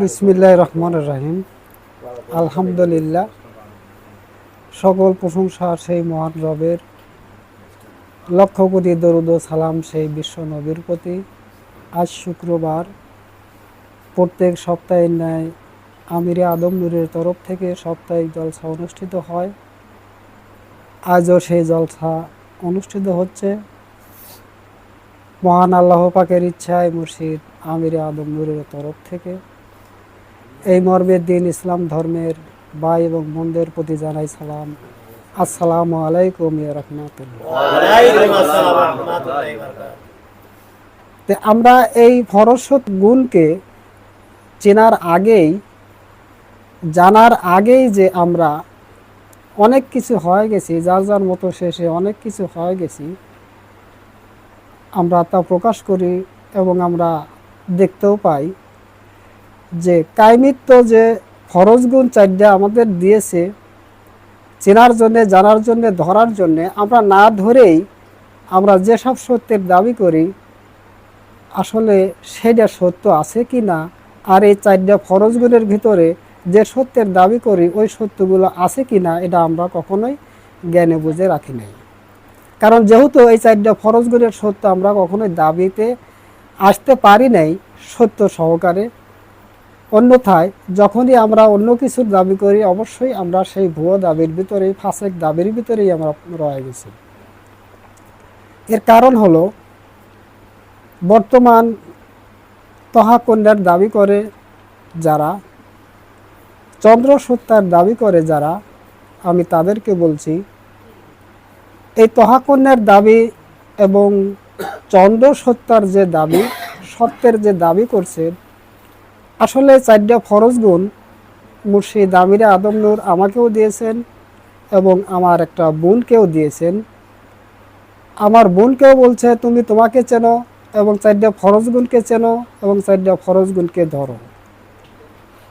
বিসমিল্লাহ রহমান রাহিম। আলহামদুলিল্লাহ। সকল প্রশংসা সেই মহান রবের। লক্ষ কোটি দরুদ সালাম সেই বিশ্ব নবীর প্রতি। আজ শুক্রবার, প্রত্যেক সপ্তাহের ন্যায় আমিরে আদম নূরের তরফ থেকে সাপ্তাহিক জলসা অনুষ্ঠিত হয়। আজও সেই জলসা অনুষ্ঠিত হচ্ছে। মহান আল্লাহ পাকের ইচ্ছায় মুর্শিদ আমিরে আদম নূরের তরফ থেকে। এই মর্মের দিন ইসলাম ধর্মের ভাই এবং বোনদের প্রতি জানাই সালাম। আসসালামু আলাইকুম রাহমাতুল্লাহ। আমরা এই ফরসত গুণকে চেনার আগেই জানার আগেই যে আমরা অনেক কিছু হয়ে গেছি যার যার মতো শেষে অনেক কিছু হয়ে গেছি আমরা তা প্রকাশ করি এবং আমরা দেখতেও পাই যে কাইমিত্ব যে ফরজ গুণ চারটা আমাদের দিয়েছে, চেনার জন্যে, জানার জন্যে, ধরার জন্যে, আমরা না ধরেই আমরা যেসব সত্যের দাবি করি, আসলে সেটা সত্য আছে কি না? আর এই চারটা ফরজ গুণের ভিতরে যে সত্যের দাবি করি, ওই সত্যগুলো আছে কি না, এটা আমরা কখনোই জ্ঞানে বুঝে রাখি নাই। কারণ যেহেতু এই চারটা ফরজ সত্য আমরা কখনোই দাবিতে আসতে পারি নাই সত্য সহকারে। অন্যথায়, যখনই আমরা অন্য কিছুর দাবি করি, অবশ্যই আমরা সেই ভুয়ো দাবির ভিতরেই ফাঁসেক দাবির ভিতরেই আমরা রয়ে গেছি। এর কারণ হলো, বর্তমান তহাকন্যার দাবি করে যারা, চন্দ্র সত্যার দাবি করে যারা, আমি তাদেরকে বলছি, এই তহাকন্যার দাবি এবং চন্দ্র সত্যার যে দাবি, সত্যের যে দাবি করছে, আসলে চারটা ফরজ গুণ মুর্শিদ আমিরে আদম নূর আমাকেও দিয়েছেন এবং আমার একটা বোনকেও দিয়েছেন। আমার বোনকেও বলছে, তুমি তোমাকে চেনো এবং চারটা ফরজ গুণকে চেনো এবং চারটা ফরজ গুণকে ধরো।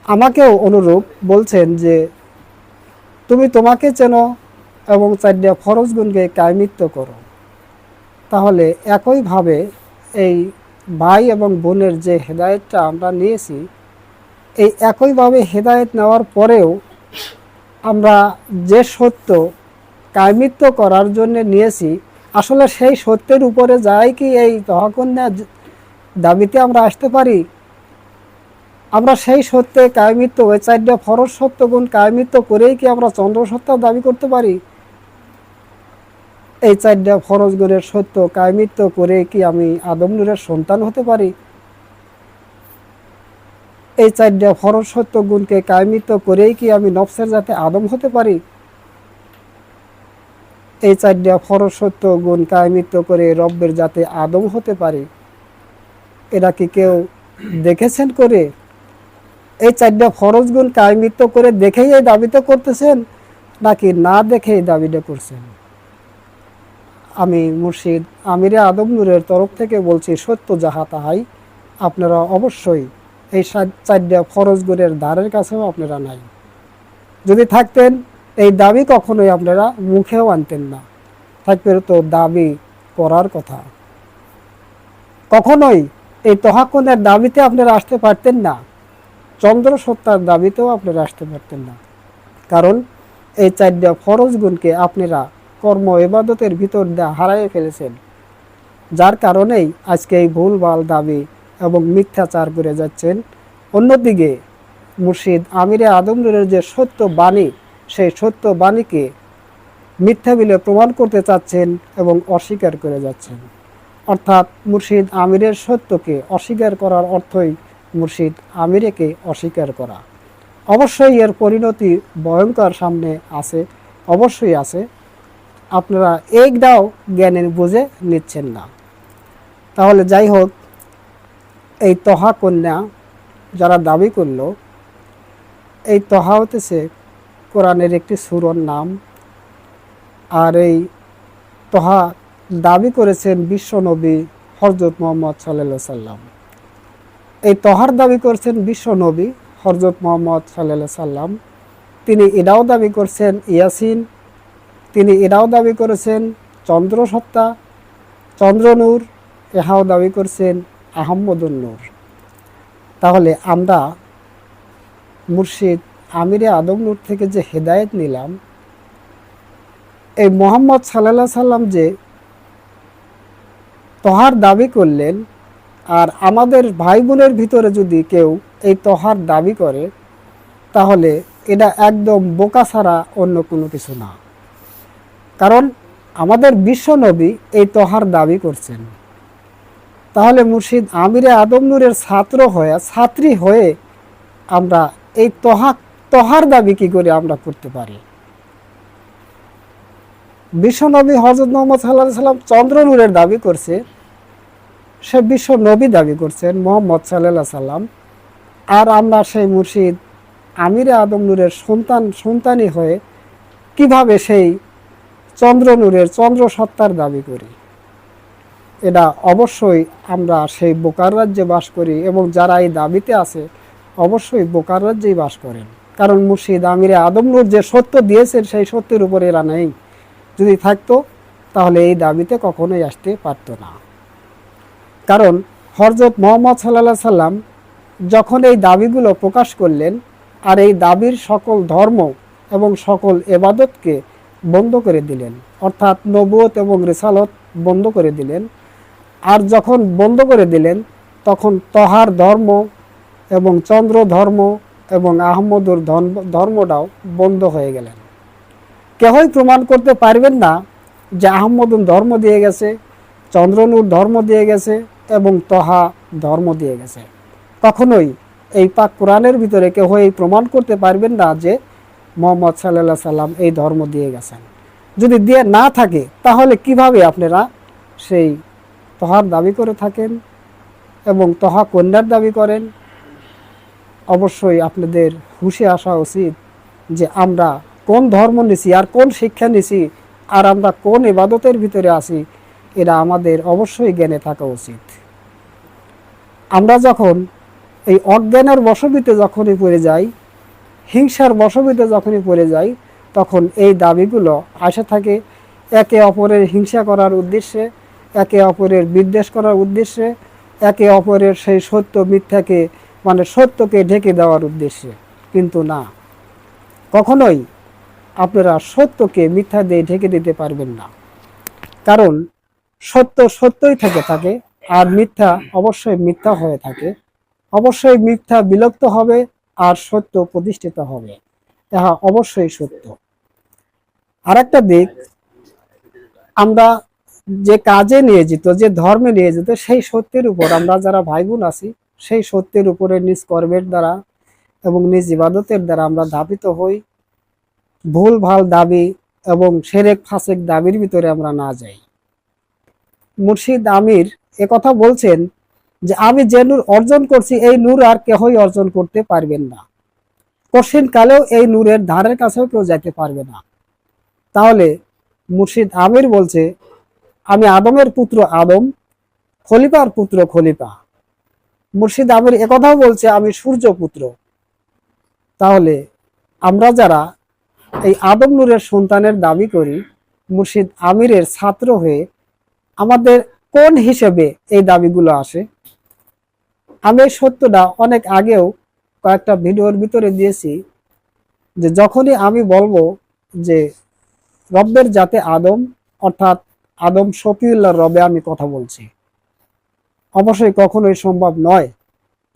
আমাকেও অনুরূপ বলছেন যে, তুমি তোমাকে চেনো এবং চারটা ফরজ গুণকে কায়মিত্ব করো। তাহলে একইভাবে এই ভাই এবং বোনের যে হেদায়েতটা আমরা নিয়েছি, এই একইভাবে হেদায়েত নেওয়ার পরেও আমরা যে সত্য কায়মিত্ব করার জন্য নিয়েছি, আসলে সেই সত্যের উপরে যাই কি এই তহকন্যা দাবিতে আমরা আসতে পারি? আমরা সেই সত্যে কায়মিত্ব চারটা ফরজ সত্য গুণ কায়মিত্ব করেই কি আমরা চন্দ্র সত্তার দাবি করতে পারি? এই চারটা ফরজ গুণের সত্য কায়মিত্ব করে কি আমি আদম নূরের সন্তান হতে পারি? এই চারটা ফরজ সত্য গুণকে কায়মিত্ব করেই কি আমি নফসের যাতে আদম হতে পারি? এই চারটা ফরজ সত্য গুণ কায়মিত্ব করে রব্বের যাতে আদম হতে পারি। এরা কি কেউ দেখেছেন করে? এই চারটা ফরজ গুণ কায়মিত্ব করে দেখেই এই দাবিটা করতেছেন নাকি না দেখে এই দাবিটা করছেন? আমি মুর্শিদ আমিরে আদম নূরের তরফ থেকে বলছি, সত্য যাহা তাহাই। আপনারা অবশ্যই এই চারটা ফরজ দ্বারের কাছেও আপনারা নাই। যদি থাকতেন, এই দাবি কখনোই আপনারা মুখেও আনতেন না। থাকবে তো দাবি করার কথা। কখনোই এই তহাকুনের দাবিতে আপনারা আসতে পারতেন না। চন্দ্র সত্তার দাবিতেও আপনারা আসতে পারতেন না। কারণ এই চারটা ফরজ গুণকে আপনারা কর্ম এবাদতের ভিতর হারাইয়ে ফেলেছেন। যার কারণেই আজকে এই ভুলভাল দাবি এবং মিথ্যাচার করে যাচ্ছেন। অন্যদিকে মুর্শিদ আমিরে আদমনুরের যে সত্য বাণী, সেই সত্য বাণীকে মিথ্যা বিলে প্রমাণ করতে চাচ্ছেন এবং অস্বীকার করে যাচ্ছেন। অর্থাৎ মুর্শিদ আমিরের সত্যকে অস্বীকার করার অর্থই মুর্শিদ আমিরেকে অস্বীকার করা। অবশ্যই এর পরিণতি ভয়ঙ্কর সামনে আছে, অবশ্যই আছে। আপনারা একটাও জ্ঞানের বুঝে নিচ্ছেন না। তাহলে যাই হোক, এই তহা কন্যা যারা দাবি করল, এই তহা হতেছে কোরআনের একটি সুরর নাম। আর এই তহা দাবি করেছেন বিশ্বনবী হরজত মোহাম্মদ সাল্লা সাল্লাম এই তহার দাবি করছেন বিশ্বনবী হরজত মোহাম্মদ সাল্লা সাল্লাম তিনি এটাও দাবি করছেন ইয়াসিন তিনি এরাও দাবি করেছেন, চন্দ্র সত্তা চন্দ্রনূর ইহাও দাবি করছেন আহম্মদুল নূর। তাহলে আমরা মুর্শিদ আমিরে আদমনুর থেকে যে হেদায়েত নিলাম, এই মোহাম্মদ সাল্লাহ সাল্লাম যে তহার দাবি করলেন, আর আমাদের ভাই বোনের ভিতরে যদি কেউ এই তহার দাবি করে, তাহলে এটা একদম বোকা ছাড়া অন্য কোনো কিছু না। কারণ আমাদের বিশ্ব নবী এই তহার দাবি করছেন। তাহলে মুর্শিদ আমিরে আদমনুরের ছাত্র হয়ে, ছাত্রী হয়ে আমরা এই তহা, তহার দাবি কি করে আমরা করতে পারি? বিশ্বনবী হজরত মোহাম্মদ সাল্লাহ সাল্লাম চন্দ্রনূরের দাবি করছে, সে বিশ্ব নবী দাবি করছেন মোহাম্মদ সাল্লাহ সাল্লাম। আর আমরা সেই মুর্শিদ আমিরে আদম নূরের সন্তান সন্তানই হয়ে কীভাবে সেই চন্দ্রনূরের চন্দ্র সত্তার দাবি করি। এটা অবশ্যই আমরা সেই বোকার রাজ্যে বাস করি এবং যারা এই দাবিতে আছে, অবশ্যই বোকার রাজ্যেই বাস করেন। কারণ মুর্শিদ আমিরে আদমনুর যে সত্য দিয়েছেন, সেই সত্যের উপরে এরা নেই। যদি থাকতো, তাহলে এই দাবিতে কখনোই আসতে পারতো না। কারণ হরজত মোহাম্মদ সাল্লাহ সাল্লাম যখন এই দাবিগুলো প্রকাশ করলেন, আর এই দাবির সকল ধর্ম এবং সকল এবাদতকে বন্ধ করে দিলেন। অর্থাৎ নবুয়ত এবং রিসালত বন্ধ করে দিলেন। আর যখন বন্ধ করে দিলেন, তখন তহার ধর্ম এবং চন্দ্র ধর্ম এবং আহমদুর ধর্ম- ধর্মটাও বন্ধ হয়ে গেলেন। কেহই প্রমাণ করতে পারবেন না যে আহমদুন ধর্ম দিয়ে গেছে, চন্দ্রনূর ধর্ম দিয়ে গেছে এবং তহা ধর্ম দিয়ে গেছে। কখনোই এই পাক কোরআনের ভিতরে কেউ এই প্রমাণ করতে পারবেন না যে মোহাম্মদ সাল্লাহ সাল্লাম এই ধর্ম দিয়ে গেছেন। যদি দিয়ে না থাকে, তাহলে কীভাবে আপনারা সেই তহার দাবি করে থাকেন এবং তহা কন্যার দাবি করেন? অবশ্যই আপনাদের হুশে আসা উচিত যে আমরা কোন ধর্ম নিছি আর কোন শিক্ষা নিছি আর আমরা কোন ইবাদতের ভিতরে আছি এরা আমাদের অবশ্যই জ্ঞানে থাকা উচিত। আমরা যখন এই অজ্ঞানের বশবিতে যখনই পড়ে যাই হিংসার বশবিতে যখনই পড়ে যাই, তখন এই দাবিগুলো আসে থাকে একে অপরের হিংসা করার উদ্দেশ্যে, একে অপরের বিদ্বেষ করার উদ্দেশ্যে, একে অপরের সেই সত্য মিথ্যাকে মানে সত্যকে ঢেকে দেওয়ার উদ্দেশ্যে। কিন্তু না, কখনোই আপনারা সত্যকে মিথ্যা দিয়ে ঢেকে দিতে পারবেন না। কারণ সত্য সত্যই থেকে থাকে আর মিথ্যা অবশ্যই মিথ্যা হয়ে থাকে। অবশ্যই মিথ্যা বিলুপ্ত হবে আর সত্য প্রতিষ্ঠিত হবে। তাহা অবশ্যই সত্য। আর একটা দিক, আমরা যে কাজে নিয়ে যেত যে ধর্মে নিয়োজিত, সেই সত্যের উপর আমরা যারা ভাই বোন আছি, সেই সত্যের উপরে নিজ কর্মের দ্বারা এবং নিজ ইবাদতের দ্বারা আমরা ধাবিত হই। ভুল, ভালো দাবি এবং সেরেক, ফাসেক দাবির ভিতরে আমরা না যাই। মুর্শিদ আমির কথা বলছেন যে আমি যে নূর অর্জন করছি, এই নূর আর কেহই অর্জন করতে পারবেন না। কঠিন কালেও এই নূরের ধারের কাছেও কেউ যাইতে পারবে না। তাহলে মুর্শিদ আমির বলছে, আমি আদমের পুত্র আদম, খলিফার পুত্র খলিফা। মুর্শিদ আমির একথাও বলছে, আমি সূর্য পুত্র। তাহলে আমরা যারা এই আদম নূরের সন্তানের দাবি করি, মুর্শিদ আমিরের ছাত্র হয়ে আমাদের কোন হিসেবে এই দাবিগুলো আসে? আমি এই সত্যটা অনেক আগেও কয়েকটা ভিডিওর ভিতরে দিয়েছি যে যখনই আমি বলব যে রব্বের যাতে আদম, অর্থাৎ আদম শফিউল্লাহ রবে আমি কথা বলছি। অবশ্যই কখনোই সম্ভব নয়।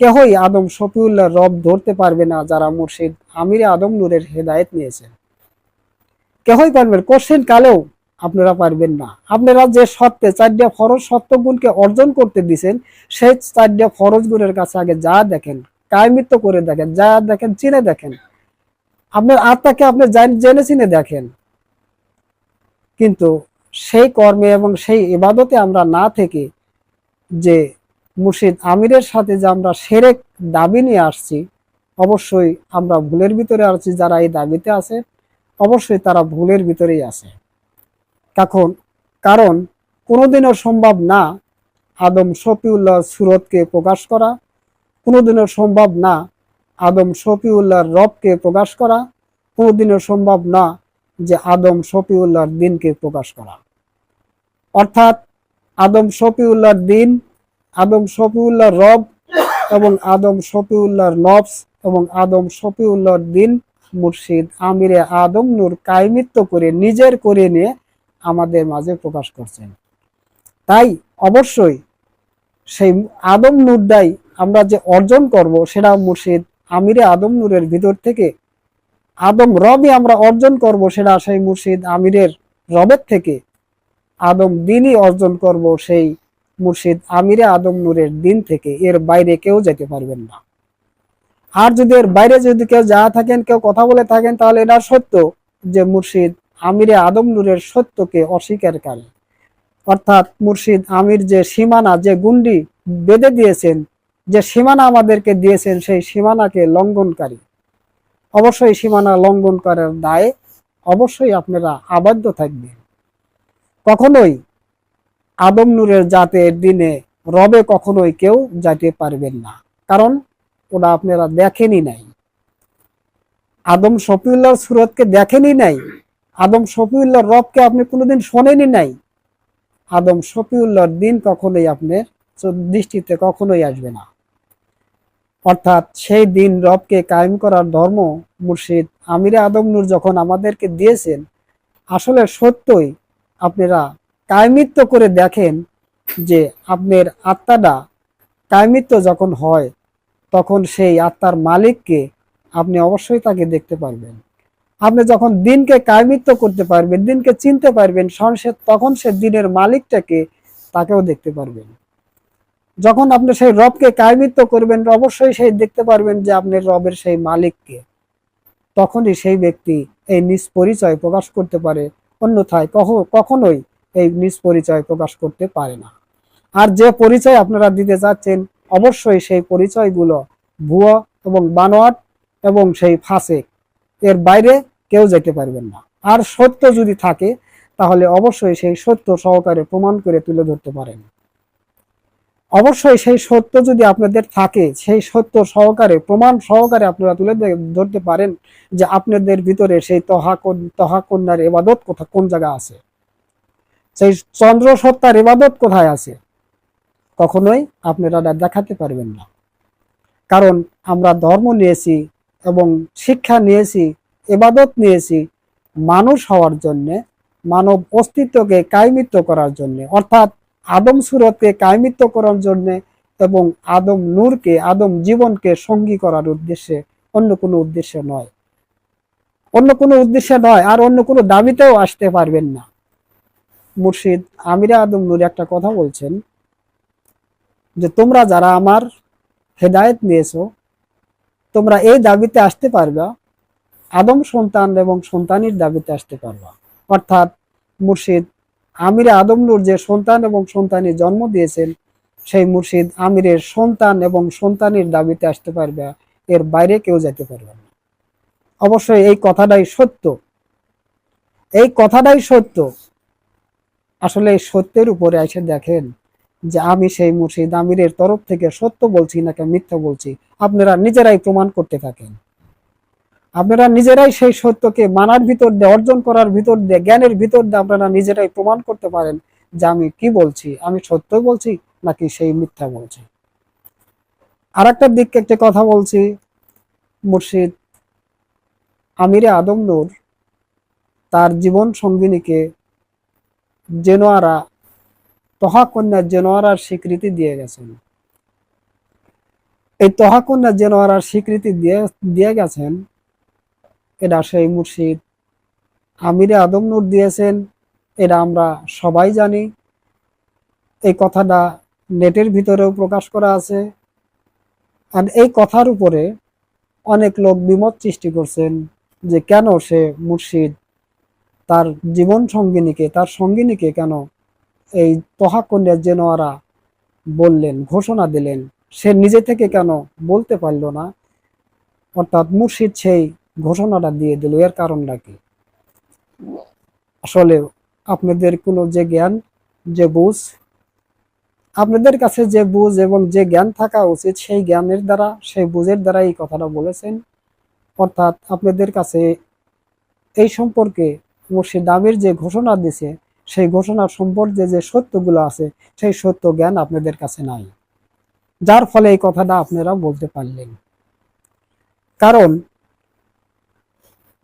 কেহই আদম শফিউল্লাহ রব ধরতে পারবে না যারা মুর্শিদ আমিরে আদম নূরের হেদায়েত নিয়েছেন। কেহই পারবেন কোশ্চেন কালেও আপনারা পারবেন না। আপনারা যে সত্যে চারটা ফরজ সত্য গুণকে অর্জন করতে দিছেন, সেই চারটা ফরজ গুণের কাছে আগে যা দেখেন কায়মিত্ব করে দেখেন, যা দেখেন, চিনে দেখেন। আপনার আত্মাকে আপনি জেনে চিনে দেখেন। কিন্তু সেই কর্মে এবং সেই ইবাদতে আমরা না থেকে যে মুর্শিদ আমিরের সাথে যে আমরা সেরেক দাবি নিয়ে আসছি, অবশ্যই আমরা ভুলের ভিতরে আছি যারা এই দাবিতে আছে, অবশ্যই তারা ভুলের ভিতরেই আছে। এখন কারণ কোনোদিনও সম্ভব না আদম শফিউল্লাহ সুরতকে প্রকাশ করা, কোনোদিনও সম্ভব না আদম শফিউল্লাহর রবকে প্রকাশ করা, কোনোদিনও সম্ভব না যে আদম শফিউল্লাহর দিনকে প্রকাশ করা। অর্থাৎ আদম শফিউল্লাহর দিন, আদম শফিউল্লাহর রব এবং আদম শফিউল্লাহর নফস এবং আদম শফিউল্লাহর দিন মুর্শিদ আমিরে আদম নূর কায়মিত্ব করে নিজের করে নিয়ে আমাদের মাঝে প্রকাশ করছেন। তাই অবশ্যই সেই আদম নূরটাই আমরা যে অর্জন করব সেটা মুর্শিদ আমিরে আদম নূরের ভিতর থেকে, আদম রবই আমরা অর্জন করব সেটা সেই মুর্শিদ আমিরের রবের থেকে, আদম দিনই অর্জন করব সেই মুর্শিদ আমিরে আদম নূরের দিন থেকে, এর বাইরে কেউ যেতে পারবেন না। আর যদি এর বাইরে যদি কেউ যা থাকেন, কেউ কথা বলে থাকেন, তাহলে এটা সত্য যে মুর্শিদ আমিরে আদম নূরের সত্যকে অস্বীকার করে অর্থাৎ মুর্শিদ আমির যে সীমানা, যে গুন্ডি বেঁধে দিয়েছেন, যে সীমানা আমাদেরকে দিয়েছেন, সেই সীমানাকে লঙ্ঘনকারী। অবশ্যই সীমানা লঙ্ঘন করার দায়ে অবশ্যই আপনারা আবদ্ধ থাকবেন। কখনোই আদম নূরের জাতের দিনে রবে কখনোই কেউ যাইতে পারবেন না। কারণ ওটা আপনারা দেখেনি নাই। আদম শফিউল্লাহর সুরতকে দেখেনি নাই। আদম শফিউল্লাহর রবকে আপনি কোনোদিন শোনেনি নাই। আদম শফিউল্লাহর দিন কখনোই আপনার দৃষ্টিতে কখনোই আসবে না। অর্থাৎ সেই দিন রবকে কায়েম করার ধর্ম মুর্শিদ আমিরে আদম নূর যখন আমাদেরকে দিয়েছেন, আসলে সত্যই আপনারা কায়মিত্ব করে দেখেন যে আপনার আত্মাটা কায়মিত্ব যখন হয়, তখন সেই আত্মার মালিককে আপনি অবশ্যই তাকে দেখতে পারবেন। আপনি যখন দিনকে কায়মিত্ব করতে পারবেন, দিনকে চিনতে পারবেন তখন সে দিনের মালিকটাকে তাকেও দেখতে পারবেন। যখন আপনি সেই রবকে কায়মিত্ব করবেন, অবশ্যই সেই দেখতে পারবেন যে আপনি রবের সেই মালিককে। তখনই সেই ব্যক্তি এই নিজ পরিচয় প্রকাশ করতে পারে, অন্যথায় কখ- কখনোই এই নিজ পরিচয় প্রকাশ করতে পারে না। আর যে পরিচয় আপনারা দিতে চাচ্ছেন অবশ্যই সেই পরিচয়গুলো ভুয়া এবং বানোয়াট এবং সেই ফাঁসে এর বাইরে কেউ যেতে পারবেন না। আর সত্য যদি থাকে, তাহলে অবশ্যই সেই সত্য সহকারে প্রমাণ করে তুলে ধরতে পারেন। অবশ্যই সেই সত্য যদি আপনাদের থাকে, সেই সত্য সহকারে, প্রমাণ সহকারে আপনারা তুলে ধরতে পারেন যে আপনাদের ভিতরে সেই তহা তহা কন্যার এবাদত কোথা, কোন জায়গা আছে? সেই চন্দ্র সত্তার এবাদত কোথায় আছে? কখনোই আপনারা দেখাতে পারবেন না। কারণ আমরা ধর্ম নিয়েছি এবং শিক্ষা নিয়েছি এবাদত নিয়েছি মানুষ হওয়ার জন্য, মানব অস্তিত্বকে কায়মিত্ব করার জন্য, অর্থাৎ আদম সুরতকে কায়মিত্ব করার জন্য এবং আদম নূরকে, আদম জীবনকে সঙ্গী করার উদ্দেশ্যে অন্য কোনো উদ্দেশ্য নয়। অন্য কোনো উদ্দেশ্যে নয়, আর অন্য কোনো দাবিতেও আসতে পারবেন না। মুর্শিদ আমিরা আদম নূর একটা কথা বলছেন যে, তোমরা যারা আমার হেদায়েত নিয়েছো তোমরা এই দাবিতে আসতে পারবা, আদম সন্তান এবং সন্তানের দাবিতে আসতে পারবা। অর্থাৎ মুর্শিদ আমিরে আদম নূর যে সন্তান এবং সন্তানি জন্ম দিয়েছেন, সেই মুর্শিদ আমিরের সন্তান এবং সন্তানের দাবিতে আসতে পারবে, এর বাইরে কেউ যেতে পারবে না। অবশ্যই এই কথাটাই সত্য। এই কথাটাই সত্য। আসলে এই সত্যের উপরে এসে দেখেন যে আমি সেই মুর্শিদ আমিরের তরফ থেকে সত্য বলছি নাকি মিথ্যা বলছি, আপনারা নিজেরাই প্রমাণ করতে থাকেন। আপনারা নিজেরাই সেই সত্যকে মানার ভিতর দিয়ে, অর্জন করার ভিতর দিয়ে, জ্ঞানের ভিতর দিয়ে আপনারা নিজেরাই প্রমাণ করতে পারেন যে আমি কি বলছি, আমি সত্য বলছি নাকি সেই মিথ্যা বলছি। আর একটা দিক একটা কথা বলছি, মুর্শিদ আমিরে আদম নূর তার জীবন সঙ্গিনীকে জেনোয়ারা তহা কন্যা জেনোয়ারার স্বীকৃতি দিয়ে গেছেন। এই তহা কন্যা জেনোয়ারার স্বীকৃতি দিয়ে দিয়ে গেছেন এটা সেই মুর্শিদ। আমিরে আদম নূর দিয়েছেন এটা আমরা সবাই জানি। এই কথাটা নেটের ভিতরেও প্রকাশ করা আছে। আর এই কথার উপরে অনেক লোক বিমত সৃষ্টি করছেন যে কেন সে মুর্শিদ তার জীবন সঙ্গিনীকে, তার সঙ্গিনীকে কেন এই তহাকন্যা জেনোয়ারা বললেন, ঘোষণা দিলেন, সে নিজে থেকে কেন বলতে পারল না? অর্থাৎ মুর্শিদ সেই ঘোষণাটা দিয়ে দিল। এর কারণটা কি? আসলে আপনাদের কোনো যে জ্ঞান, যে বুঝ, আপনাদের কাছে যে বুঝ এবং যে জ্ঞান থাকা উচিত, সেই জ্ঞানের দ্বারা, সেই বুঝের দ্বারা এই কথাটা বলেছেন। অর্থাৎ আপনাদের কাছে এই সম্পর্কে মুর্শিদ আমির যে ঘোষণা দিছে সেই ঘোষণার সম্পর্কে যে সত্যগুলো আছে, সেই সত্য জ্ঞান আপনাদের কাছে নাই। যার ফলে এই কথাটা আপনারা বলতে পারলেন। কারণ,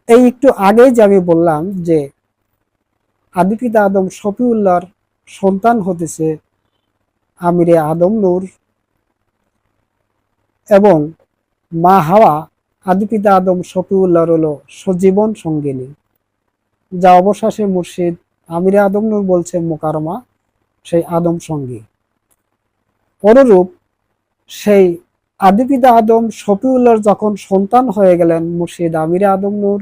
এই একটু আগেই যে আমি বললাম যে, আদিপিতা আদম শফিউল্লাহর সন্তান হতেছে আমিরে আদম নূর এবং মা হাওয়া আদিপিতা আদম শফিউল্লাহর হলো সজীবন সঙ্গিনী। যা অবশেষে মুর্শিদ আমিরে আদম নূর বলছে মোকারমা, সেই আদম সঙ্গী। অনুরূপ সেই আদিপিতা আদম শফিউল্লাহর যখন সন্তান হয়ে গেলেন মুর্শিদ আমিরে আদম নূর,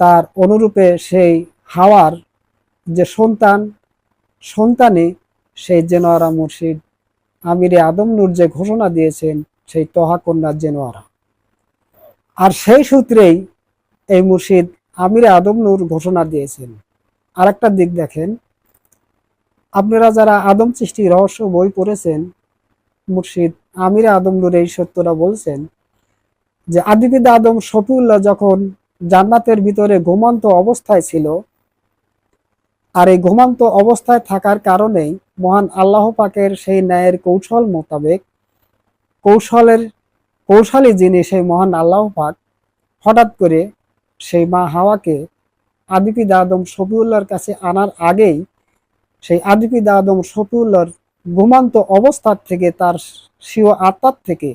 তার অনুরূপে সেই হাওয়ার যে সন্তান সন্তানে সেই জেনোয়ারা মুর্শিদ আমিরে আদম নূর যে ঘোষণা দিয়েছেন, সেই তহা কন্যা জেনোয়ারা। আর সেই সূত্রেই এই মুর্শিদ আমিরে আদম নূর ঘোষণা দিয়েছেন। আর একটা দিক দেখেন। আপনারা যারা আদম সৃষ্টি রহস্য বই পড়েছেন, মুর্শিদ আমিরে আদম নূর এই সত্যরা বলছেন যে আদিপিতা আদম শফিউল্লাহ যখন জান্নাতের ভিতরে ঘুমন্ত অবস্থায় ছিল আর এই ঘুমন্ত অবস্থায় থাকার কারণেই মহান আল্লাহ পাকের সেই ন্যায়ের কৌশল মোতাবেক, কৌশলের কৌশলী যিনি সেই মহান আল্লাহ পাক, হঠাৎ করে সেই মা হাওয়াকে আদিপিতা আদম শফিউল্লাহর কাছে আনার আগেই সেই আদিপিতা আদম শফিউল্লাহর ঘুমান্ত অবস্থার থেকে তার স্বীয় আত্মার থেকে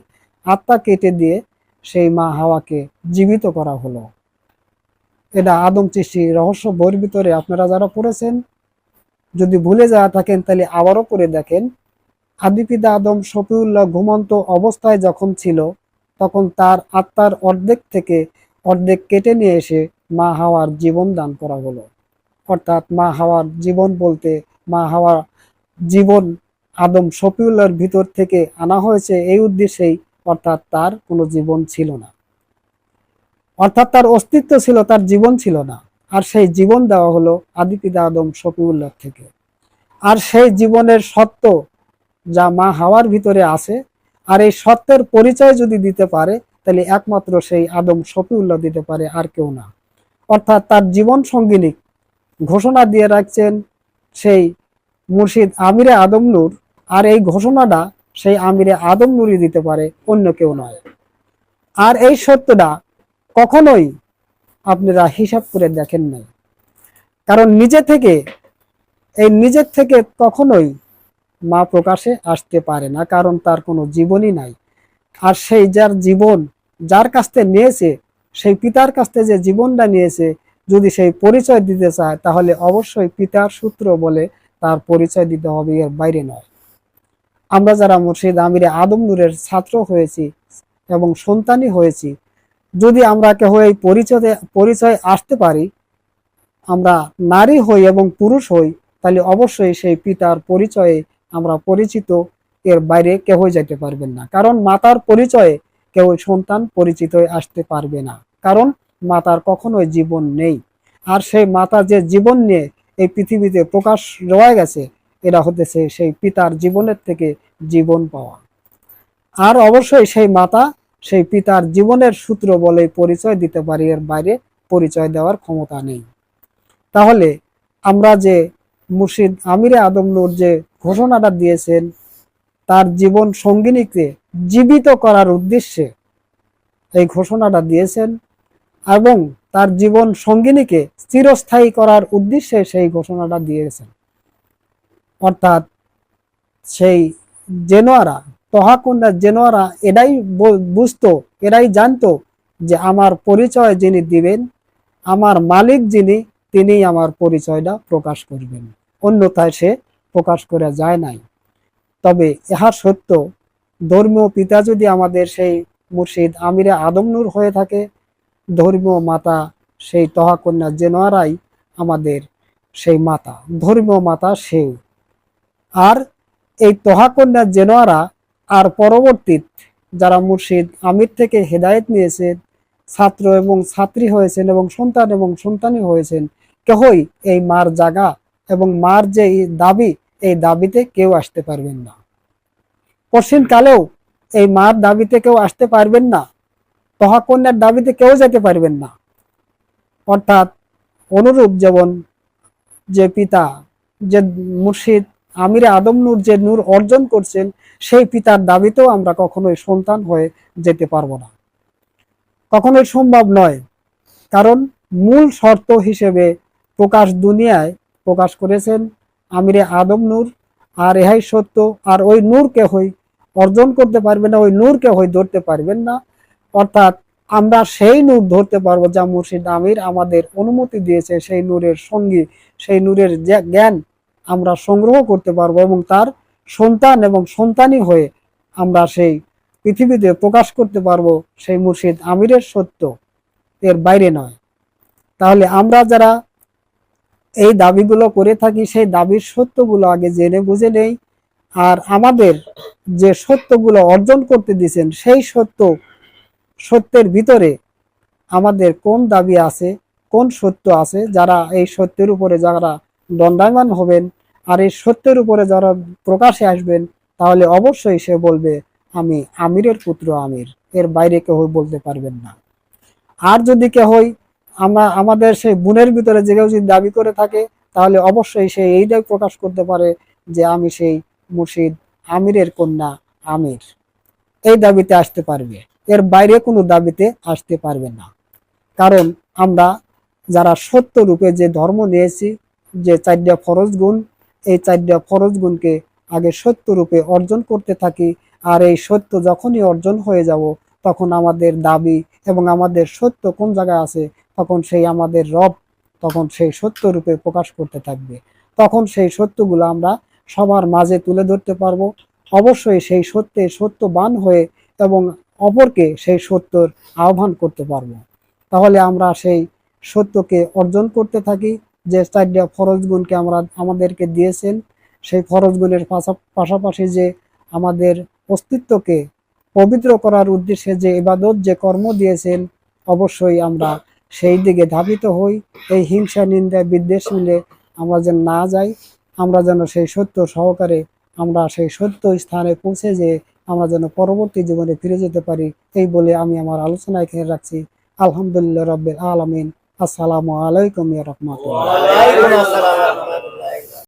আত্মা কেটে দিয়ে সেই মা হাওয়াকে জীবিত করা হলো। এটা আদম সৃষ্টি রহস্য বইয়ের ভিতরে আপনারা যারা পড়েছেন, যদি ভুলে যাওয়া থাকেন তাহলে আবারও করে দেখেন। আদিপিতা আদম শফিউল্লাহ ঘুমন্ত অবস্থায় যখন ছিল, তখন তার আত্মার অর্ধেক থেকে অর্ধেক কেটে নিয়ে এসে মা হাওয়ার জীবন দান করা হলো। অর্থাৎ মা হাওয়ার জীবন বলতে মা হাওয়া জীবন আদম শফিউল্লাহর ভিতর থেকে আনা হয়েছে এই উদ্দেশ্যেই, অর্থাৎ তার কোনো জীবন ছিল না। অর্থাৎ তার অস্তিত্ব ছিল, তার জীবন ছিল না। আর সেই জীবন দেওয়া হলো আদিপিতা আদম শফিউল্লাহ থেকে। আর সেই জীবনের সত্য যা মা হাওয়ার ভিতরে আছে, আর এই সত্যের পরিচয় যদি দিতে পারে, তাহলে একমাত্র সেই আদম শফিউল্লাহ দিতে পারে আর কেউ না। অর্থাৎ তার জীবন সঙ্গিনী ঘোষণা দিয়ে রাখছেন সেই মুর্শিদ আমিরে আদম নূর। আর এই ঘোষণাটা সেই আমিরে আদম নুরই দিতে পারে, অন্য কেউ নয়। আর এই সত্যটা কখনোই আপনারা হিসাব করে দেখেন নাই। কারণ নিজে থেকে, এই নিজের থেকে কখনোই মা প্রকাশে আসতে পারে না, কারণ তার কোনো জীবনই নাই। আর সেই যার জীবন, যার কাছ থেকে নিয়েছে সেই পিতার কাছ থেকে যে জীবনটা নিয়েছে, যদি সেই পরিচয় দিতে চায়, তাহলে অবশ্যই পিতার সূত্র বলে তার পরিচয় দিতে হবে, এর বাইরে নয়। আমরা যারা মুর্শিদ আমিরে আদম নূরের ছাত্র হয়েছি এবং সন্তানই হয়েছি, যদি আমরা কেহ এই পরিচয় পরিচয় আসতে পারি, আমরা নারী হই এবং পুরুষ হই, তাহলে অবশ্যই সেই পিতার পরিচয়ে আমরা পরিচিত, এর বাইরে কেউই যেতে পারবেন না। কারণ মাতার পরিচয়ে কেউ সন্তান পরিচিত আসতে পারবে না। কারণ মাতার কখনোই জীবন নেই। আর সেই মাতা যে জীবন নিয়ে এই পৃথিবীতে প্রকাশ রয়ে গেছে, এরা হতেছে সেই পিতার জীবনের থেকে জীবন পাওয়া। আর অবশ্যই সেই মাতা সেই পিতার জীবনের সূত্র বলে পরিচয় দিতে পারি, এর বাইরে পরিচয় দেওয়ার ক্ষমতা নেই। তাহলে আমরা যে মুর্শিদ আমিরে আদম নূর যে ঘোষণাটা দিয়েছেন তার জীবন সঙ্গিনীকে জীবিত করার উদ্দেশ্যে এই ঘোষণাটা দিয়েছেন এবং তার জীবন সঙ্গিনীকে চিরস্থায়ী করার উদ্দেশ্যে সেই ঘোষণাটা দিয়েছেন। অর্থাৎ সেই জেনোয়ারা, তহাকুন্ডা জেনোয়ারা এরাই বু- বুঝতো, এরাই জানতো যে আমার পরিচয় যিনি দিবেন, আমার মালিক যিনি তিনি আমার পরিচয়টা প্রকাশ করবেন। অন্যথায় সে প্রকাশ করা যায় নাই। তবে ইহা সত্য, ধর্মীয় পিতা যদি আমাদের সেই মুর্শিদ আমিরে আদমনুর হয়ে থাকে, ধর্মীয় মাতা সেই তহাকন্যা জেনোয়ারাই আমাদের সেই মাতা, ধর্মীয় মাতা সেও। আর এই তহাকন্যা জেনোয়ারা আর পরবর্তী যারা মুর্শিদ আমির থেকে হেদায়েত নিয়েছেন ছাত্র এবং ছাত্রী হয়েছেন এবং সন্তান এবং সন্তানই হয়েছেন, কেহই এই মার জাগা এবং মার যে দাবি এই দাবিতে কেউ আসতে পারবেন না। পশ্চিম কালেও এই মার দাবিতে কেউ আসতে পারবেন না। তহাকন্যার দাবিতে কেউ যেতে পারবেন না। অর্থাৎ অনুরূপ যেমন যে পিতা, যে মুর্শিদ, আমিরে আদম নূর যে নূর অর্জন করছেন, সেই পিতার দাবিতেও আমরা কখনোই সন্তান হয়ে যেতে পারব না। কখনোই সম্ভব নয়। কারণ মূল শর্ত হিসেবে প্রকাশ দুনিয়ায় প্রকাশ করেছেন আমিরে আদম নূর, আর এহাই সত্য, আর ওই নূরকে হই অর্জন করতে পারবেন না, ওই নূরকে হই ধরতে পারবেন না। অর্থাৎ আমরা সেই নূর ধরতে পারব যা মুর্শিদ আমির আমাদের অনুমতি দিয়েছে, সেই নূরের সঙ্গী, সেই নূরের জ্ঞান আমরা সংগ্রহ করতে পারব এবং তার সন্তান এবং সন্তানই হয়ে আমরা সেই পৃথিবীতে প্রকাশ করতে পারব, সেই মুর্শিদ আমিরের সত্য। এর বাইরে নয়। তাহলে আমরা যারা এই দাবিগুলো করে থাকি, সেই দাবির সত্যগুলো আগে জেনে বুঝে নেই। আর আমাদের যে সত্যগুলো অর্জন করতে দিয়েছেন, সেই সত্য, সত্যের ভিতরে আমাদের কোন দাবি আছে, কোন সত্য আছে, যারা এই সত্যের উপরে যারা দণ্ডায়মান হবেন আর এই সত্যের উপরে যারা প্রকাশে আসবেন, তাহলে অবশ্যই সে বলবে, আমি আমিরের পুত্র আমির। এর বাইরে কেউ বলতে পারবেন না। আর যদি কেউ আমরা, আমাদের সেই গুণের ভিতরে যে কেউ যদি দাবি করে থাকে, তাহলে অবশ্যই সে এইটাই প্রকাশ করতে পারে যে আমি সেই মুর্শিদ আমিরের কন্যা আমির। এই দাবিতে আসতে পারবে। এর বাইরে কোনো দাবিতে আসতে পারবে না। কারণ আমরা যারা সত্য রূপে যে ধর্ম নিয়েছি, যে চারটা ফরজ গুণ, এই চারটা ফরজ গুণকে আগে সত্য রূপে অর্জন করতে থাকি, আর এই সত্য যখনই অর্জন হয়ে যাব, তখন আমাদের দাবি এবং আমাদের সত্য কোন জায়গায় আছে তখন সেই আমাদের রব তখন সেই সত্য রূপে প্রকাশ করতে থাকবে। তখন সেই সত্যগুলো আমরা সবার মাঝে তুলে ধরতে পারব। অবশ্যই সেই সত্যে সত্যবান হয়ে এবং অপরকে সেই সত্যর আহ্বান করতে পারব। তাহলে আমরা সেই সত্যকে অর্জন করতে থাকি। যে চারটা ফরজ গুণকে আমরা আমাদেরকে দিয়েছেন, সেই ফরজ গুণের পাশা- পাশাপাশি যে আমাদের অস্তিত্বকে পবিত্র করার উদ্দেশ্যে যে ইবাদত, যে কর্ম দিয়েছেন, অবশ্যই আমরা সেই দিকে ধাবিত হই, এই হিংসা, নিন্দা, বিদ্বেষ মিলে আমরা যেন না যাই, আমরা যেন সেই সত্য সহকারে, আমরা সেই সত্য স্থানে পৌঁছে যে আমরা যেন পরবর্তী জীবনে ফিরে যেতে পারি, এই বলে আমি আমার আলোচনা এখানে রাখছি। আলহামদুলিল্লাহ রব্বিল আলমিন। আসসালামু আলাইকুম রাহমাতুল্লাহ।